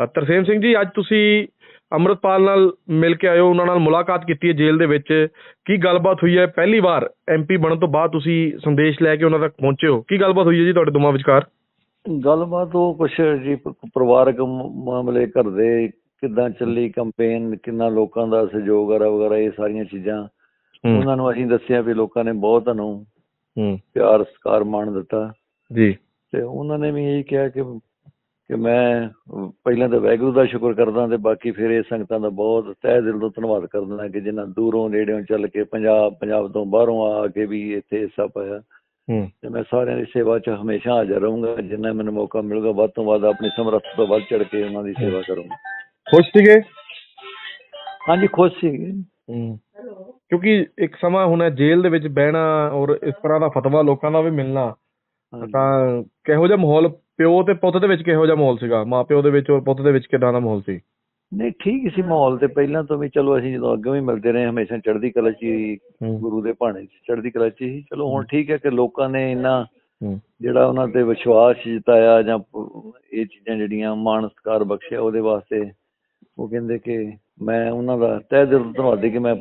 ਤਰਸੇਮ ਸਿੰਘ ਜੀ ਅੱਜ ਤੁਸੀਂ ਅੰਮ੍ਰਿਤਪਾਲ ਨਾਲ ਮਿਲ ਕੇ ਹੋ ਉਹਨਾਂ ਨਾਲ ਮੁਲਾਕਾਤ ਕੀਤੀ ਹੈ ਜੇਲ੍ਹ ਦੇ ਵਿੱਚ। ਕੀ ਗੱਲਬਾਤ ਹੋਈ ਹੈ? ਪਹਿਲੀ ਵਾਰ ਐਮਪੀ ਬਣਨ ਤੋਂ ਬਾਅਦ ਤੁਸੀਂ ਸੰਦੇਸ਼ ਲੈ ਕੇ ਉਹਨਾਂ ਤੱਕ ਪਹੁੰਚੇ ਹੋ। ਕੀ ਗੱਲਬਾਤ ਹੋਈ ਹੈ ਜੀ ਤੁਹਾਡੇ ਦੋਵਾਂ ਵਿਚਕਾਰ ਗੱਲਬਾਤ ਉਹ ਕੁਛ ਜੀ ਪਰਿਵਾਰਕ ਮਾਮਲੇ ਘਰ ਦੇ ਕਿੱਦਾਂ ਚੱਲੀ ਕੰਪੇਨ ਕਿੰਨਾ ਲੋਕਾਂ ਦਾ ਸਹਿਯੋਗ ਵਗੈਰਾ ਵਗੈਰਾ ਇਹ ਸਾਰੀਆਂ ਚੀਜ਼ਾਂ। ਉਹਨਾਂ ਨੂੰ ਅਸੀਂ ਦੱਸਿਆ ਵੀ ਲੋਕਾਂ ਨੇ ਬਹੁਤ ਹੂੰ। ਪਿਆਰ ਸਤਿਕਾਰ ਮਾਣ ਦਿੱਤਾ। ਜੀ। ਤੇ ਉਹਨਾਂ ਨੇ ਵੀ ਇਹ ਕਿਹਾ ਕਿ ਕਿ ਮੈਂ ਪਹਿਲਾਂ ਤਾਂ ਵਾਹਿਗੁਰੂ ਦਾ ਸ਼ੁਕਰ ਕਰਦਾ ਤੇ ਬਾਕੀ ਫਿਰ ਇਹ ਸੰਗਤਾਂ ਦਾ ਬਹੁਤ ਤਹਿ ਦਿਲ ਤੋਂ ਧੰਨਵਾਦ ਕਰਦਾ ਕਿ ਜਿਨ੍ਹਾਂ ਦੂਰੋਂ ਨੇੜਿਓਂ ਚੱਲ ਕੇ ਪੰਜਾਬ ਪੰਜਾਬ ਤੋਂ ਬਾਹਰੋਂ ਆ ਕੇ ਵੀ ਇੱਥੇ ਹਿੱਸਾ ਪਾਇਆ। ਹੂੰ। ਤੇ ਮੈਂ ਸਾਰਿਆਂ ਦੀ ਸੇਵਾ 'ਚ ਹਮੇਸ਼ਾ ਹਾਜ਼ਰ ਰਹੂੰਗਾ ਜਿੰਨਾ ਮੈਨੂੰ ਮੌਕਾ ਮਿਲੂਗਾ ਵੱਧ ਤੋਂ ਵੱਧ ਆਪਣੀ ਸਮਰੱਥਾ ਤੋਂ ਵੱਧ ਚੜ ਕੇ ਉਹਨਾਂ ਦੀ ਸੇਵਾ ਕਰੂੰਗਾ। ਖੁਸ਼ ਸੀਗੇ? ਹਾਂਜੀ ਖੁਸ਼ ਸੀ। ਹੂੰ। ਕਿਉਂਕਿ ਇੱਕ ਸਮਾਂ ਹੁਣ ਹੈ ਜੇਲ੍ਹ ਦੇ ਵਿੱਚ ਬਹਿਣਾ ਔਰ ਇਸ ਤਰ੍ਹਾਂ ਦਾ ਫਤਵਾ ਲੋਕਾਂ ਦਾ ਵੀ ਮਿਲਣਾ ਤਾਂ ਕਿਹੋ ਜਿਹਾ ਮਾਹੌਲ ਪਿਓ ਤੇ ਪੁੱਤ ਦੇ ਵਿੱਚ ਕਿਹੋ ਜਿਹਾ ਮਾਹੌਲ ਸੀਗਾ? ਮਾਂ ਪਿਓ ਦੇ ਵਿੱਚ ਔਰ ਪੁੱਤ ਦੇ ਵਿੱਚ ਕਿਦਾਂ ਦਾ ਮਾਹੌਲ ਸੀ? ਨਹੀਂ ਠੀਕ ਸੀ ਮਾਹੌਲ ਤੇ। ਪਹਿਲਾਂ ਤੋਂ ਵੀ ਚਲੋ ਅਸੀਂ ਜਦੋਂ ਅੱਗੇ ਵੀ ਮਿਲਦੇ ਰਹੇ ਹਮੇਸ਼ਾ ਚੜ੍ਹਦੀ ਕਲਾ 'ਚ ਹੀ ਗੁਰੂ ਦੇ ਭਾਣੇ 'ਚ ਚੜ੍ਹਦੀ ਕਲਾ 'ਚ ਹੀ ਚਲੋ ਹੁਣ ਠੀਕ ਹੈ ਕਿ ਲੋਕਾਂ ਨੇ ਇੰਨਾ ਜਿਹੜਾ ਉਹਨਾਂ ਤੇ ਵਿਸ਼ਵਾਸ ਜਤਾਇਆ ਜਾਂ ਇਹ ਚੀਜ਼ਾਂ ਜਿਹੜੀਆਂ ਮਾਣ ਸਤਿਕਾਰ ਬਖਸ਼ਿਆ ਉਹਦੇ ਵਾਸਤੇ ਉਹ ਕਹਿੰਦੇ ਕਿ ਮੈਂ ਉਹਨਾਂ ਦਾ ਤਹਿ ਦਿਲ ਤੋਂ ਧੰਨਵਾਦੀ ਕਿ ਮੈਂ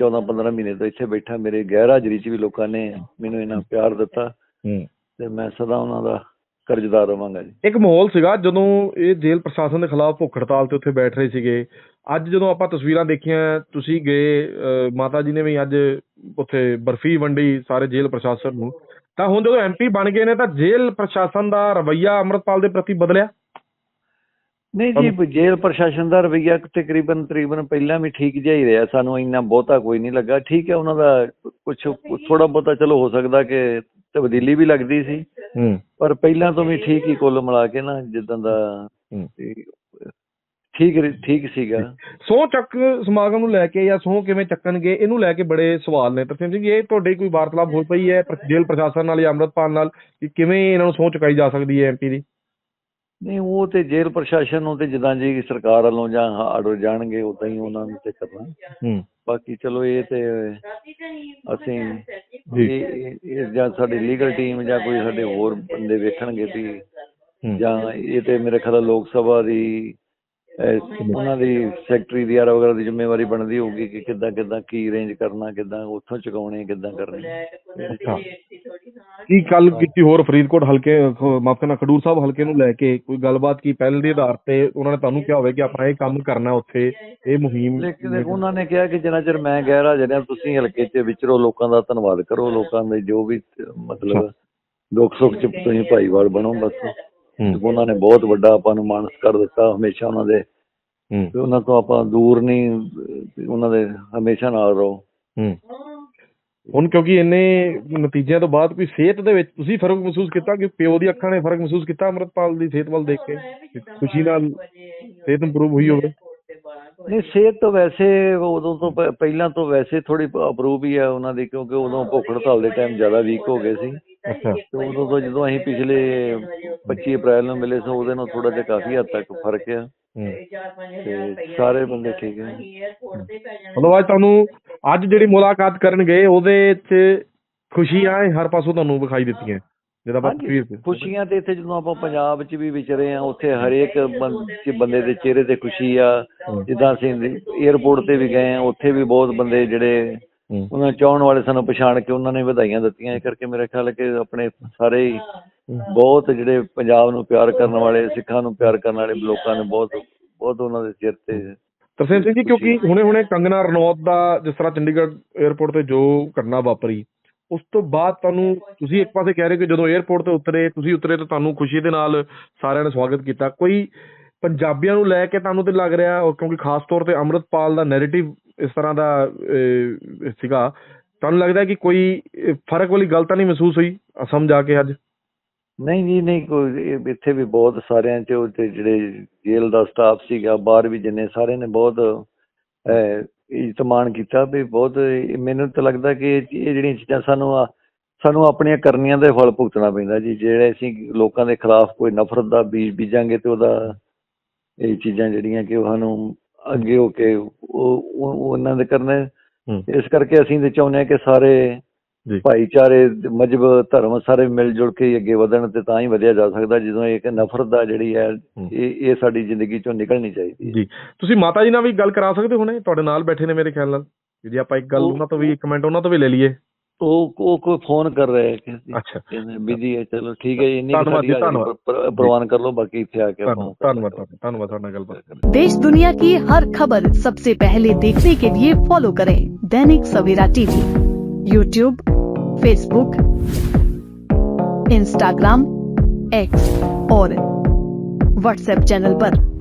14 15 ਮਹੀਨੇ ਤੋਂ ਇੱਥੇ ਬੈਠਾ। ਮੇਰੇ ਗੈਰ ਹਾਜ਼ਰੀ 'ਚ ਵੀ ਲੋਕਾਂ ਨੇ ਮੈਨੂੰ ਇੰਨਾ ਪਿਆਰ ਦਿੱਤਾ ਤੇ ਮੈਂ ਸਦਾ ਉਹਨਾਂ ਦਾ ਕਰਜ਼ਦਾਰ ਰਵਾਂਗਾ ਜੀ। ਇੱਕ ਮਾਹੌਲ ਸੀਗਾ ਜਦੋਂ ਇਹ ਜੇਲ੍ਹ ਪ੍ਰਸ਼ਾਸਨ ਦੇ ਖਿਲਾਫ ਭੁੱਖ ਹੜਤਾਲ ਤੇ ਉੱਥੇ ਬੈਠ ਰਹੇ ਸੀਗੇ। ਅੱਜ ਜਦੋਂ ਆਪਾਂ ਤਸਵੀਰਾਂ ਦੇਖੀਆਂ ਤੁਸੀਂ ਗਏ ਮਾਤਾ ਜੀ ਨੇ ਵੀ ਅੱਜ ਉੱਥੇ ਬਰਫੀ ਵੰਡੀ ਸਾਰੇ ਜੇਲ੍ਹ ਪ੍ਰਸ਼ਾਸਨ ਨੂੰ। ਤਾਂ ਹੁਣ ਜਦੋਂ ਐਮਪੀ ਬਣ ਗਏ ਨੇ ਤਾਂ ਜੇਲ੍ਹ ਪ੍ਰਸ਼ਾਸਨ ਦਾ ਰਵੱਈਆ ਅੰਮ੍ਰਿਤਪਾਲ ਦੇ ਪ੍ਰਤੀ ਬਦਲਿਆ? ਨਹੀਂ ਜੀ ਜੇਲ੍ਹ ਪ੍ਰਸ਼ਾਸਨ ਦਾ ਰਵੱਈਆ ਤਕਰੀਬਨ ਤਕਰੀਬਨ ਪਹਿਲਾਂ ਵੀ ਠੀਕ ਜਿਹਾ ਹੀ ਰਿਹਾ। ਸਾਨੂੰ ਇੰਨਾ ਬਹੁਤਾ ਕੋਈ ਨਹੀਂ ਲੱਗਾ। ਠੀਕ ਹੈ ਉਹਨਾਂ ਦਾ ਕੁਝ ਥੋੜਾ ਬਹੁਤਾ ਚਲੋ ਹੋ ਸਕਦਾ ਕਿ ਤਬਦੀਲੀ ਵੀ ਲੱਗਦੀ ਸੀ। ਹੂੰ। ਪਰ ਪਹਿਲਾਂ ਤੋਂ ਵੀ ਠੀਕ ਹੀ ਕੁੱਲ ਮਿਲਾ ਕੇ ਨਾ ਜਿੱਦਾਂ ਦਾ ਠੀਕ ਠੀਕ ਸੀਗਾ। ਸਹੁੰ ਚੱਕ ਸਮਾਗਮ ਨੂੰ ਲੈ ਕੇ ਜਾਂ ਸਹੁੰ ਕਿਵੇਂ ਚੱਕਣਗੇ ਇਹਨੂੰ ਲੈ ਕੇ ਬੜੇ ਸਵਾਲ ਨੇ। ਤਰਸੇਮ ਸਿੰਘ ਜੀ, ਇਹ ਤੁਹਾਡੇ ਕੋਈ ਵਾਰਤਾਲਾਪ ਹੋ ਪਈ ਹੈ ਪ੍ਰ- ਜੇਲ੍ਹ ਪ੍ਰਸ਼ਾਸਨ ਨਾਲ ਜਾਂ ਅੰਮ੍ਰਿਤਪਾਲ ਨਾਲ ਕਿ ਕਿਵੇਂ ਇਹਨਾਂ ਨੂੰ ਸਹੁੰ ਚੁਕਾਈ ਜਾ ਸਕਦੀ ਹੈ ਐਮਪੀ ਦੀ? ਨਹੀਂ ਉਹ ਤੇ ਜੇਲ੍ਹ ਪ੍ਰਸ਼ਾਸਨ ਨੂੰ ਤੇ ਜਿੱਦਾਂ ਜੀ ਸਰਕਾਰ ਵੱਲੋਂ ਜਾਂ ਆਰਡਰ ਜਾਣਗੇ ਉਦਾਂ ਹੀ ਉਹਨਾਂ ਨੂੰ ਤੇ ਕਰਨਾ। ਹੂੰ। ਬਾਕੀ ਚਲੋ ਇਹ ਤੇ ਅਸੀਂ ਜੀ। ਇਹ ਜਾਂ ਸਾਡੀ ਲੀਗਲ ਟੀਮ ਜਾਂ ਕੋਈ ਸਾਡੇ ਹੋਰ ਬੰਦੇ ਵੇਖਣਗੇ ਵੀ ਜਾਂ ਇਹ ਤੇ ਮੇਰੇ ਖਿਆਲ ਨਾਲ ਲੋਕ ਸਭਾ ਦੀ ਉਹਨਾਂ ਦੀ ਸੈਕਟਰੀ ਦੀ ਆਰ ਵਗੈਰਾ ਦੀ ਜ਼ਿੰਮੇਵਾਰੀ ਬਣਦੀ ਹੋਊਗੀ ਕਿ ਕਿੱਦਾਂ ਕਿੱਦਾਂ ਕੀ ਅਰੇਂਜ ਕਰਨਾ ਕਿੱਦਾਂ ਉੱਥੋਂ ਚੁਕਾਉਣੇ ਕਿੱਦਾਂ ਕਰਨੇ। ਅੱਛਾ। ਕੀ ਗੱਲ ਕੀਤੀ ਹੋਰ ਫਰੀਦਕੋਟ ਹਲਕੇ ਮਾਫ ਕਰਨਾ ਖਡੂਰ ਸਾਹਿਬ ਹਲਕੇ ਨੂੰ ਲੈ ਕੇ ਕੋਈ ਗੱਲਬਾਤ ਕੀ ਪਹਿਲ ਦੇ ਆਧਾਰ ਤੇ ਉਹਨਾਂ ਨੇ ਤੁਹਾਨੂੰ ਕਿਹਾ ਹੋਵੇ ਕਿ ਆਪਾਂ ਇਹ ਕੰਮ ਕਰਨਾ ਉੱਥੇ ਇਹ ਮੁਹਿੰਮ ਉਹਨਾਂ ਨੇ ਕਿਹਾ ਕਿ ਜਿੰਨਾ ਚਿਰ ਮੈਂ ਗੈਰ ਹਾਜ਼ਰ ਹਾਂ ਤੁਸੀਂ ਹਲਕੇ 'ਚ ਵਿਚਰੋ ਲੋਕਾਂ ਦਾ ਧੰਨਵਾਦ ਕਰੋ ਲੋਕਾਂ ਦੇ ਜੋ ਵੀ ਮਤਲਬ ਦੁੱਖ ਸੁੱਖ 'ਚ ਤੁਸੀਂ ਭਾਈਵਾਲ ਬਣੋ ਬਸ। ਉਹਨਾਂ ਨੇ ਬਹੁਤ ਵੱਡਾ ਆਪਾਂ ਨੂੰ ਮਾਣ ਕਰ ਦਿੱਤਾ ਹਮੇਸ਼ਾ ਉਹਨਾਂ ਦੇ। ਹੂੰ। ਤੇ ਉਹਨਾਂ ਤੋਂ ਆਪਾਂ ਦੂਰ ਨਹੀਂ ਉਹਨਾਂ ਦੇ ਹਮੇਸ਼ਾ ਨਾਲ ਰਹੋ। ਹੂੰ। ਹੁਣ ਕਿਉਂਕਿ ਇੰਨੇ ਨਤੀਜਿਆਂ ਤੋਂ ਬਾਅਦ ਕੋਈ ਸਿਹਤ ਦੇ ਵਿੱਚ ਤੁਸੀਂ ਫ਼ਰਕ ਮਹਿਸੂਸ ਕੀਤਾ ਕਿ ਪਿਓ ਦੀ ਅੱਖਾਂ ਨੇ ਫ਼ਰਕ ਮਹਿਸੂਸ ਕੀਤਾ ਅੰਮ੍ਰਿਤਪਾਲ ਦੀ ਸਿਹਤ ਵੱਲ ਦੇਖ ਕੇ? ਖੁਸ਼ੀ ਨਾਲ ਸਿਹਤ ਇੰਪਰੂਵ ਹੋਈ ਹੋਵੇ। ਨਹੀਂ ਸਿਹਤ ਤਾਂ ਵੈਸੇ ਉਦੋਂ ਤੋਂ ਪਹਿਲਾਂ ਤੋਂ ਵੈਸੇ ਥੋੜੀ ਅਪਰੂਵ ਹੀ ਆ ਉਹਨਾਂ ਦੀ ਕਿਉਂਕਿ ਉਦੋਂ ਭੁੱਖ ਹੜਤਾਲ ਦੇ ਟਾਈਮ ਜ਼ਿਆਦਾ ਵੀਕ ਹੋ ਗਏ ਸੀ। ਉਦੋਂ ਤੋਂ ਜਦੋਂ ਅਸੀਂ ਪਿਛਲੇ 25 ਅਪ੍ਰੈਲ ਨੂੰ ਮਿਲੇ ਸੀ ਉਹਦੇ ਨਾਲ ਥੋੜਾ ਜਿਹਾ ਕਾਫੀ ਹੱਦ ਤੱਕ ਫ਼ਰਕ ਆ। ਹੂੰ। ਤੇ ਸਾਰੇ ਬੰਦੇ ਠੀਕ ਹੈ ਮਤਲਬ ਅੱਜ ਤੁਹਾਨੂੰ ਅੱਜ ਜਿਹੜੀ ਮੁਲਾਕਾਤ ਕਰਨ ਗਏ ਉਹਦੇ 'ਚ ਖੁਸ਼ੀਆਂ ਹਰ ਪਾਸੋਂ ਤੁਹਾਨੂੰ ਵਿਖਾਈ ਦਿੱਤੀਆਂ? ਜਿਹਦਾ ਆਪਾਂ ਤਸਵੀਰ ਖੁਸ਼ੀਆਂ ਤੇ ਇੱਥੇ ਜਦੋਂ ਆਪਾਂ ਪੰਜਾਬ 'ਚ ਵੀ ਵਿਚਰੇ ਆ ਉੱਥੇ ਹਰੇਕ ਬੰਦੇ ਦੇ ਚਿਹਰੇ ਤੇ ਖੁਸ਼ੀ ਆ। ਜਿੱਦਾਂ ਅਸੀਂ 에어ਪੋਰਟ ਤੇ ਵੀ ਗਏ ਆ ਉੱਥੇ ਵੀ ਬਹੁਤ ਬੰਦੇ ਜਿਹੜੇ ਉਹਨਾਂ ਚਾਹਣ ਵਾਲੇ ਸਾਨੂੰ ਪਛਾਣ ਕੇ ਉਹਨਾਂ ਨੇ ਵਧਾਈਆਂ ਦਿੱਤੀਆਂ। ਇਹ ਕਰਕੇ ਮੇਰੇ ਖਿਆਲ ਹੈ ਕਿ ਆਪਣੇ ਸਾਰੇ ਬਹੁਤ ਜਿਹੜੇ ਪੰਜਾਬ ਨੂੰ ਪਿਆਰ ਕਰਨ ਵਾਲੇ ਸਿੱਖਾਂ ਨੂੰ ਪਿਆਰ ਕਰਨ ਵਾਲੇ ਲੋਕਾਂ ਨੇ ਬਹੁਤ ਬਹੁਤ ਉਹਨਾਂ ਦੇ ਸਿਰ ਤੇ ਤਰਸੇਮ ਸਿੰਘ ਜੀ ਕਿਉਂਕਿ ਹੁਣੇ ਹੁਣੇ ਕੰਗਨਾ ਰਣੌਤ ਦਾ ਜਿਸ ਤਰ੍ਹਾਂ ਚੰਡੀਗੜ੍ਹ 에ਅਰਪੋਰਟ ਤੇ ਜੋ ਘਟਨਾ ਵਾਪਰੀ ਉਸ ਤੋਂ ਬਾਅਦ ਤੁਹਾਨੂੰ ਤੁਸੀਂ ਇੱਕ ਪਾਸੇ ਕਹਿ ਰਹੇ ਕਿ ਜਦੋਂ 에ਅਰਪੋਰਟ ਤੇ ਉਤਰੇ ਤੁਸੀਂ ਉਤਰੇ ਤਾਂ ਤੁਹਾਨੂੰ ਖੁਸ਼ੀ ਦੇ ਨਾਲ ਸਾਰਿਆਂ ਨੇ ਸਵਾਗਤ ਕੀਤਾ। ਕੋਈ ਪੰਜਾਬੀਆਂ ਨੂੰ ਲੈ ਕੇ ਤੁਹਾਨੂੰ ਤੇ ਲੱਗ ਰਿਹਾ ਔਰ ਕਿਉਂਕਿ ਖਾਸ ਤੌਰ ਤੇ ਅੰਮ੍ਰਿਤਪਾਲ ਦਾ ਨੈਰੇਟਿਵ ਇਸ ਤਰ੍ਹਾਂ ਦਾ ਸੀਗਾ। ਤੁਹਾਨੂੰ ਲੱਗਦਾ ਕਿ ਕੋਈ ਫ਼ਰਕ ਵਾਲੀ ਗੱਲ ਤਾਂ ਨਹੀਂ ਮਹਿਸੂਸ ਹੋਈ? ਅਸਮ ਜਾ ਕੇ ਅੱਜ? ਨਹੀਂ ਜੀ ਨਹੀਂ ਕੋਈ ਇੱਥੇ ਵੀ ਬਹੁਤ ਸਾਰਿਆਂ ਚ ਤੇ ਜਿਹੜੇ ਜੇਲ੍ਹ ਦਾ ਸਟਾਫ ਸੀਗਾ ਬਾਹਰ ਵੀ ਜਿੰਨੇ ਸਾਰੇ ਨੇ ਬਹੁਤ ਅਹ, ਕੀਤਾ ਵੀ ਬਹੁਤ ਮੈਨੂੰ ਤਾਂ ਲੱਗਦਾ ਕਿ ਇਹ ਇਹ ਜਿਹੜੀਆਂ ਚੀਜ਼ਾਂ ਸਾਨੂੰ ਸਾਨੂੰ ਆਪਣੀਆਂ ਕਰਨੀਆਂ ਦਾ ਫਲ ਭੁਗਤਣਾ ਪੈਂਦਾ ਜੀ। ਜਿਹੜੇ ਅਸੀਂ ਲੋਕਾਂ ਦੇ ਖਿਲਾਫ ਕੋਈ ਨਫ਼ਰਤ ਦਾ ਬੀਜ ਬੀਜਾਂਗੇ ਤੇ ਉਹਦਾ ਇਹ ਚੀਜ਼ਾਂ ਜਿਹੜੀਆਂ ਕਿ ਉਹ ਸਾਨੂੰ ਅੱਗੇ ਹੋ ਕੇ ਉਹਨਾਂ ਦੇ ਕਰਨੇ। ਇਸ ਕਰਕੇ ਅਸੀਂ ਤੇ ਚਾਹੁੰਦੇ ਹਾਂ ਕਿ ਸਾਰੇ ਭਾਈਚਾਰੇ ਮਜਬ ਧਰਮ ਸਾਰੇ ਮਿਲ ਜੁਲ ਕੇ ਅੱਗੇ ਵਧਣ ਤੇ ਤਾਂ ਹੀ ਵਧਿਆ ਜਾ ਸਕਦਾ ਜਦੋਂ ਇੱਕ ਨਫ਼ਰਤ ਦਾ ਜਿਹੜੀ ਹੈ ਇਹ ਇਹ ਸਾਡੀ ਜ਼ਿੰਦਗੀ ਚੋਂ ਨਿਕਲਣੀ ਚਾਹੀਦੀ ਹੈ। ਜੀ। ਤੁਸੀਂ ਮਾਤਾ ਜੀ ਨਾਲ ਵੀ ਗੱਲ ਕਰਾ ਸਕਦੇ ਹੋ ਹੁਣੇ? ਤੁਹਾਡੇ ਨਾਲ ਬੈਠੇ ਨੇ ਮੇਰੇ ਖਿਆਲ ਨਾਲ। ਜੇ ਆਪਾਂ ਇੱਕ ਗੱਲ ਉਹ- ਉਹਨਾਂ ਤੋਂ ਵੀ ਇੱਕ ਮਿੰਟ ਉਹਨਾਂ ਤੋਂ ਵੀ ਲੈ ਲਈਏ। ਉਹ ਉਹ ਕੋਈ ਫੋਨ ਕਰ ਰਿਹਾ ਹੈ ਕਿ ਅੱਛਾ ਬਿਜੀ ਹੈ ਚਲੋ ਠੀਕ ਹੈ ਜੀ, ਇੰਨੀ ਕੁ ਧੰਨਵਾਦ ਸਾਡੀ ਜੀ, ਹਾਜ਼ਰੀ ਧੰਨਵਾਦ। ਪ੍ਰ- ਪ੍ਰ- ਪ੍ਰਵਾਨ ਕਰ ਲਓ ਬਾਕੀ ਇੱਥੇ ਆ ਕੇ ਆਪਾਂ ਧੰਨਵਾਦ ਧੰਨਵਾਦ ਤੁਹਾਡਾ, ਧੰਨਵਾਦ ਤੁਹਾਡਾ ਗੱਲਬਾਤ ਕਰਨ ਲਈ। देश दुनिया की हर खबर सबसे पहले देखने के लिए फॉलो करें Dainik Savera TV YouTube Facebook Instagram X और व्हाट्सएप चैनल पर।